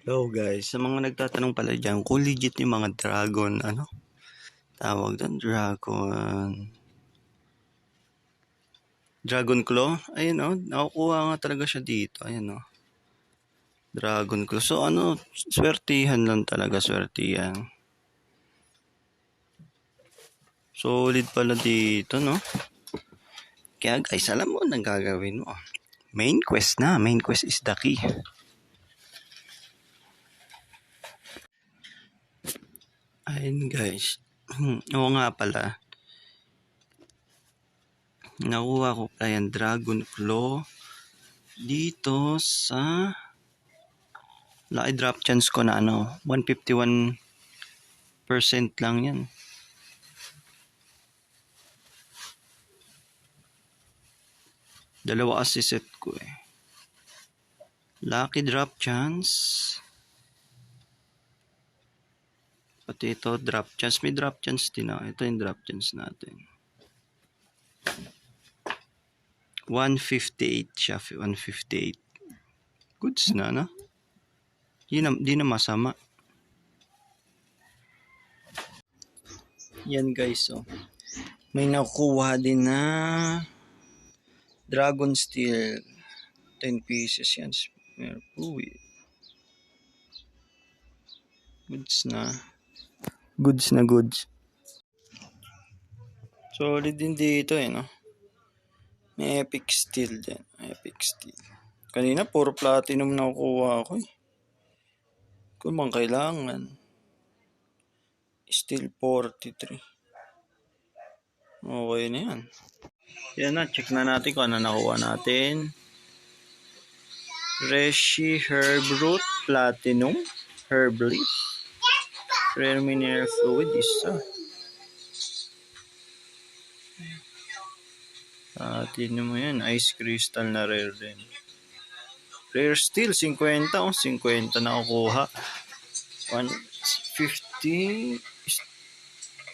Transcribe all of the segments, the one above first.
Hello guys, sa mga nagtatanong pala dyan, kung legit yung mga dragon, ano? Tawag doon, dragon. Dragon Claw? Ayun o, nakukuha nga talaga siya dito. Ayun o. Dragon Claw. So ano, swertihan lang talaga, swertihan. Solid pala dito, no? Kaya guys, alam mo ang gagawin mo. Main quest na. Main quest is the key. Ayun guys. Oo nga pala. Nakuha ko yung Dragon Claw dito sa Lucky drop chance ko na ano, 151% lang yan. Dalawa kasi set ko eh. Lucky drop chance. Pati ito, drop chance. May drop chance din ako. Ito yung drop chance natin. 158 siya. 158. Goods na, no? Di na, di na masama. Yan guys, oh. May nakuha din na Dragon Steel. 10 pieces yan. Uy. Goods na. Goods na goods. Solid din dito eh, no? May epic steel din. Epic steel. Kanina, puro platinum na kukuha ako eh. Kung bang kailangan. Steel 43. Okay na yan. Yan na, check na natin kung ano nakuha natin. Reshi Herb Root Platinum Herb Leaf Rare Mineral Fluid isa. Platinum mo yan. Ice Crystal na rare din. Rare Steel 50. Oh, 50 na kukuha. 150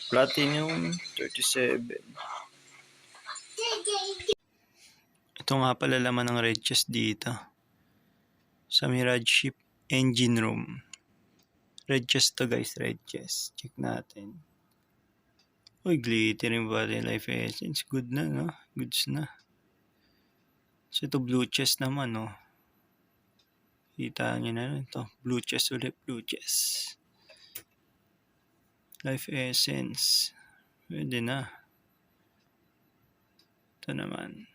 Platinum 37. Ito nga pala laman ng red chest dito. Sa Mirage Ship Engine Room. Red chest to guys, red chest. Check natin. Uy, glittering body life essence. Good na, no? Goods na. So, ito blue chest naman, no? Kita nyo na ito. Blue chest ulit, blue chest. Life essence. Pwede na. Ito naman.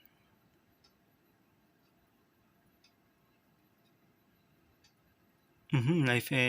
Mhm, life